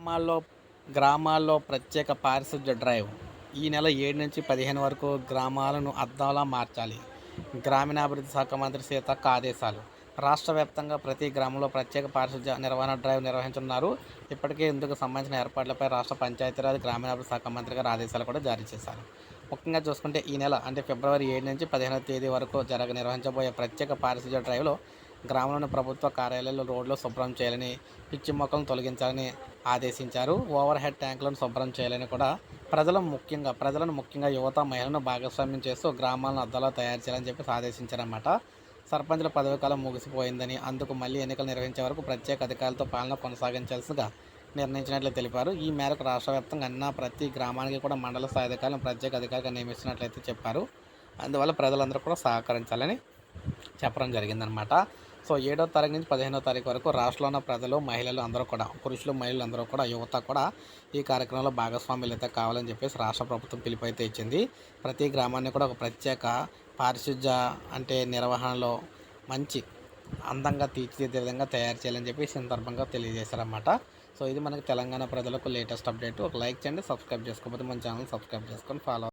గ్రామాల్లో గ్రామాల్లో ప్రత్యేక పారిశుద్ధ్య డ్రైవ్. ఈ నెల ఏడు నుంచి పదిహేను వరకు గ్రామాలను అద్దాలా మార్చాలి. గ్రామీణాభివృద్ధి శాఖ మంత్రి సీతక్క ఆదేశాలు రాష్ట్ర వ్యాప్తంగా ప్రతి గ్రామంలో ప్రత్యేక పారిశుద్ధ్య నిర్వహణ డ్రైవ్ నిర్వహించనున్నారు. ఇప్పటికే ఇందుకు సంబంధించిన ఏర్పాట్లపై రాష్ట్ర పంచాయతీరాజ్ గ్రామీణాభివృద్ధి శాఖ మంత్రి గారు ఆదేశాలు కూడా జారీ చేశారు. ముఖ్యంగా చూసుకుంటే ఈ నెల అంటే ఫిబ్రవరి ఏడు నుంచి పదిహేనవ తేదీ వరకు జరగ నిర్వహించబోయే ప్రత్యేక పారిశుద్ధ్య డ్రైవ్లో గ్రామంలోని ప్రభుత్వ కార్యాలయాల్లో రోడ్లు శుభ్రం చేయాలని పిచ్చి మొక్కలను తొలగించాలని ఆదేశించారు. ఓవర్ హెడ్ ట్యాంకులను శుభ్రం చేయాలని కూడా ప్రజలను ముఖ్యంగా ప్రజలను ముఖ్యంగా యువత మహిళలను భాగస్వామ్యం చేస్తూ గ్రామాలను అద్దాలో తయారు చేయాలని చెప్పి ఆదేశించారన్నమాట. సర్పంచుల పదవి కాలం ముగిసిపోయిందని అందుకు మళ్ళీ ఎన్నికలు నిర్వహించే వరకు ప్రత్యేక అధికారులతో పాలన కొనసాగించాల్సిగా నిర్ణయించినట్లు తెలిపారు. ఈ మేరకు రాష్ట్ర వ్యాప్తంగా అన్న ప్రతి గ్రామానికి కూడా మండల స్థాయి అధికారులను ప్రత్యేక అధికారిగా నియమిస్తున్నట్లయితే చెప్పారు. అందువల్ల ప్రజలందరూ కూడా సహకరించాలని చెప్పడం జరిగిందనమాట. సో ఏడో తారీఖు నుంచి పదిహేనో తారీఖు వరకు రాష్ట్రంలో ఉన్న ప్రజలు మహిళలు అందరూ కూడా పురుషులు మహిళలు అందరూ కూడా యువత కూడా ఈ కార్యక్రమంలో భాగస్వాములు అయితే కావాలని చెప్పేసి రాష్ట్ర ప్రభుత్వం పిలుపు అయితే ఇచ్చింది. ప్రతి గ్రామాన్ని కూడా ఒక ప్రత్యేక పారిశుధ్య అంటే నిర్వహణలో మంచి అందంగా తీర్చిదిద్దే విధంగా తయారు చేయాలని చెప్పి సందర్భంగా తెలియజేశారన్నమాట సో ఇది మనకి తెలంగాణ ప్రజలకు లేటెస్ట్ అప్డేట్. ఒక లైక్ చేయండి సబ్స్క్రైబ్ చేసుకోకపోతే మన ఛానల్ సబ్స్క్రైబ్ చేసుకొని ఫాలో